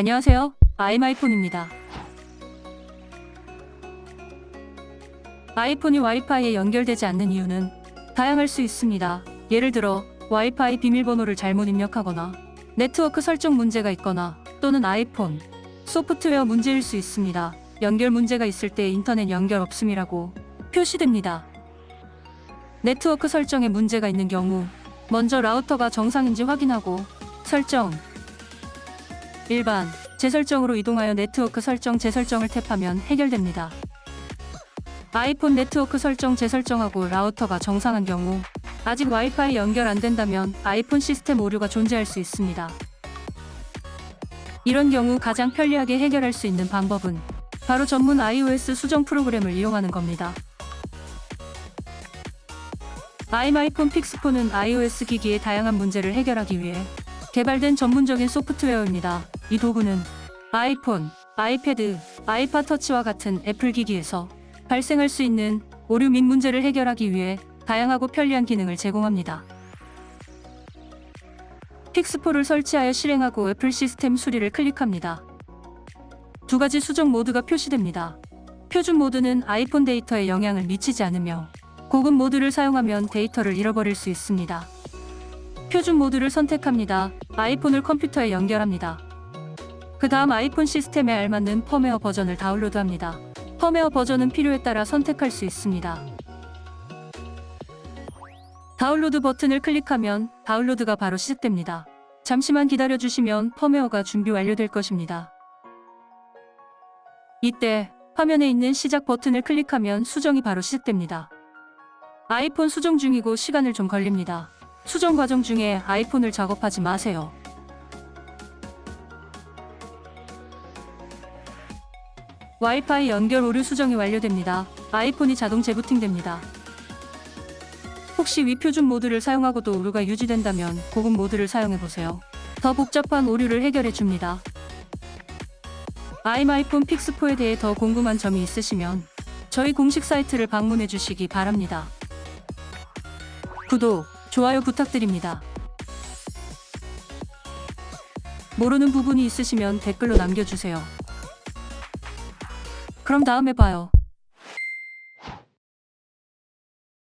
안녕하세요. 아이마이폰입니다. 아이폰이 와이파이에 연결되지 않는 이유는 다양할 수 있습니다. 예를 들어 와이파이 비밀번호를 잘못 입력하거나 네트워크 설정 문제가 있거나 또는 아이폰 소프트웨어 문제일 수 있습니다. 연결 문제가 있을 때 인터넷 연결 없음이라고 표시됩니다. 네트워크 설정에 문제가 있는 경우 먼저 라우터가 정상인지 확인하고 설정 일반 재설정으로 이동하여 네트워크 설정 재설정을 탭하면 해결됩니다. 아이폰 네트워크 설정 재설정하고 라우터가 정상한 경우 아직 와이파이 연결 안 된다면 아이폰 시스템 오류가 존재할 수 있습니다. 이런 경우 가장 편리하게 해결할 수 있는 방법은 바로 전문 iOS 수정 프로그램을 이용하는 겁니다. 아이마이폰 픽스폰은 iOS 기기의 다양한 문제를 해결하기 위해 개발된 전문적인 소프트웨어입니다. 이 도구는 아이폰, 아이패드, 아이팟 터치와 같은 애플 기기에서 발생할 수 있는 오류 및 문제를 해결하기 위해 다양하고 편리한 기능을 제공합니다. 픽스포를 설치하여 실행하고 애플 시스템 수리를 클릭합니다. 두 가지 수정 모드가 표시됩니다. 표준 모드는 아이폰 데이터에 영향을 미치지 않으며 고급 모드를 사용하면 데이터를 잃어버릴 수 있습니다. 표준 모드를 선택합니다. 아이폰을 컴퓨터에 연결합니다. 그 다음 아이폰 시스템에 알맞는 펌웨어 버전을 다운로드합니다. 펌웨어 버전은 필요에 따라 선택할 수 있습니다. 다운로드 버튼을 클릭하면 다운로드가 바로 시작됩니다. 잠시만 기다려주시면 펌웨어가 준비 완료될 것입니다. 이때 화면에 있는 시작 버튼을 클릭하면 수정이 바로 시작됩니다. 아이폰 수정 중이고 시간을 좀 걸립니다. 수정 과정 중에 아이폰을 작업하지 마세요. 와이파이 연결 오류 수정이 완료됩니다. 아이폰이 자동 재부팅됩니다. 혹시 위표준 모드를 사용하고도 오류가 유지된다면 고급 모드를 사용해보세요. 더 복잡한 오류를 해결해 줍니다. 아이마이폰 픽스4에 대해 더 궁금한 점이 있으시면 저희 공식 사이트를 방문해 주시기 바랍니다. 구독, 좋아요 부탁드립니다. 모르는 부분이 있으시면 댓글로 남겨주세요. 그럼 다음에 봐요.